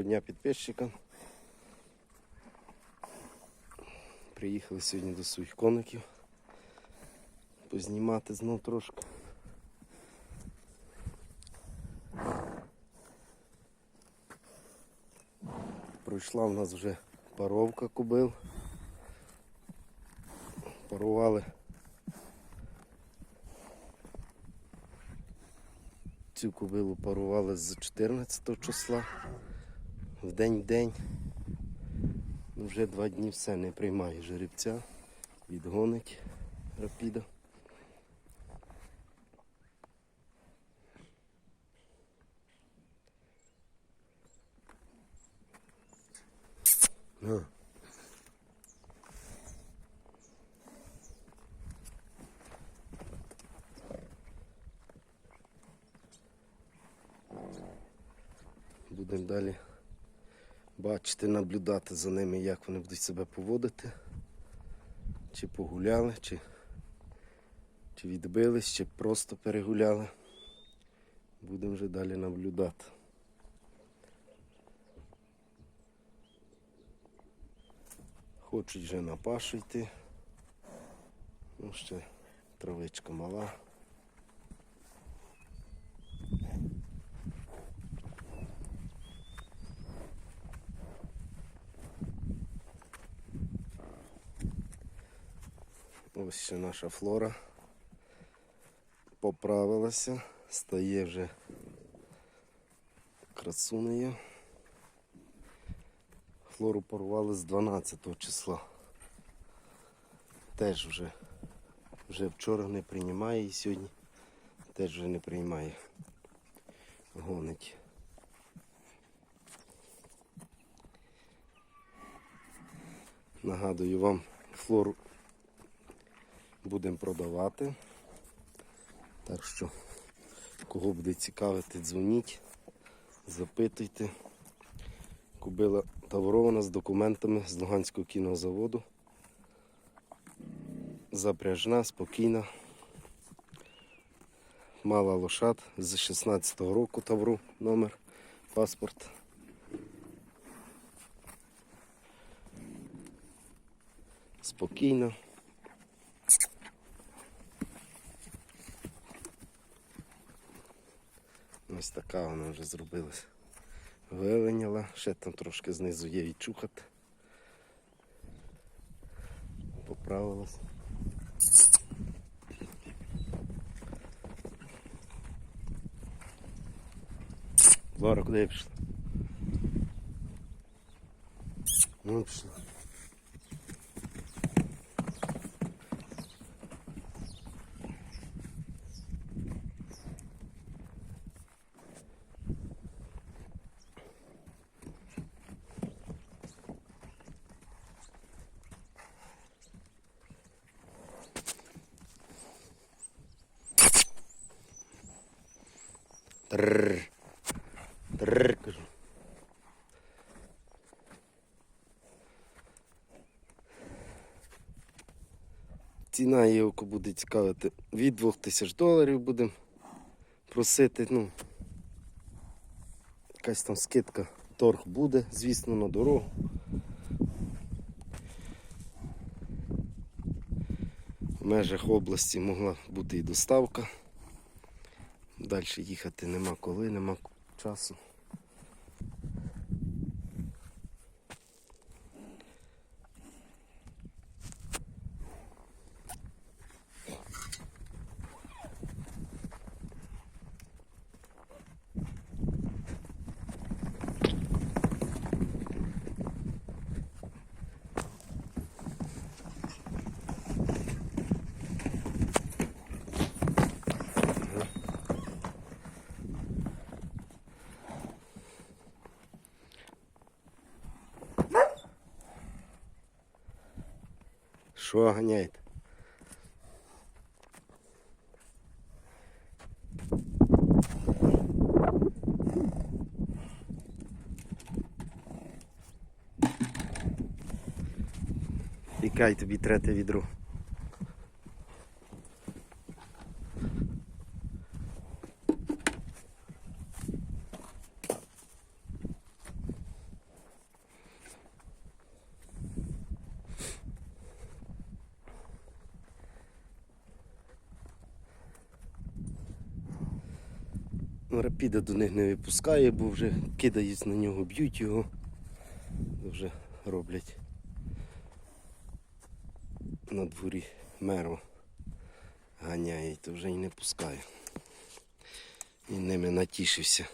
Доброго дня підписчикам. Приїхали сьогодні до своїх коників. Познімати знов трошки. Пройшла в нас вже паровка кубил. Парували Цю кобилу парували з 14 числа в день-день. Ну, Вже два дні все не приймає жеребця, відгонить рапіда. На. Будемо далі бачити, наблюдати за ними, як вони будуть себе поводити. Чи погуляли, чи, чи відбились, чи просто перегуляли. Будемо вже далі наблюдати. Хочуть вже на пашу йти. Ну, ще травичка мала. Ось ще наша флора поправилася, стає вже красунею. Флору порвали з 12 числа. Теж вже, вже вчора не приймає і сьогодні теж вже не приймає. Гонить. Нагадую вам флору будемо продавати. Так що, кого буде цікавити, дзвоніть, запитуйте. Кубила таврована з документами з Луганського кінозаводу. Запряжна, спокійна. Мала лошад з 16-го року тавру номер, паспорт. Спокійно. Ось така вона вже зробилась. Виленяла, ще там трошки знизу є відчухати. Поправилась. Лора, куди я пішла? Ну, пішла. Трррр. Трррр, кажу. Ціна її око буде цікавити. Від 2000 доларів будемо просити. Ну, якась там скидка, торг буде, звісно, на дорогу. В межах області могла бути і доставка. Далі їхати нема коли, нема часу. Що ганяєте? Пікай тобі третє відро. Рапіда до них не випускає, бо вже кидають на нього, б'ють його. Вже роблять на дворі меру ганяє, то вже й не пускає. І ними натішився.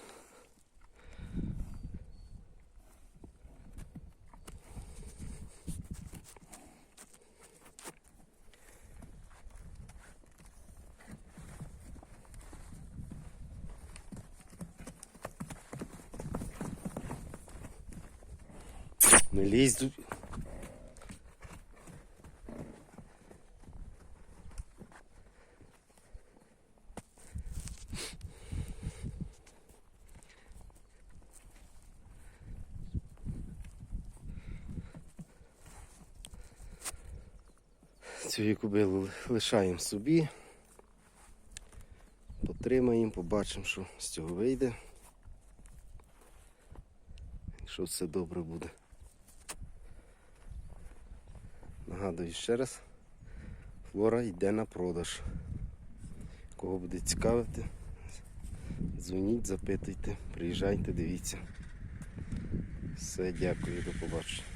Не лізь. Цю кобилу лишаємо собі. Потримаємо, побачимо, що з цього вийде. Якщо все добре буде. Нагадую ще раз, флора йде на продаж. Кого буде цікавити, дзвоніть, запитуйте, приїжджайте, дивіться. Все, дякую, до побачення.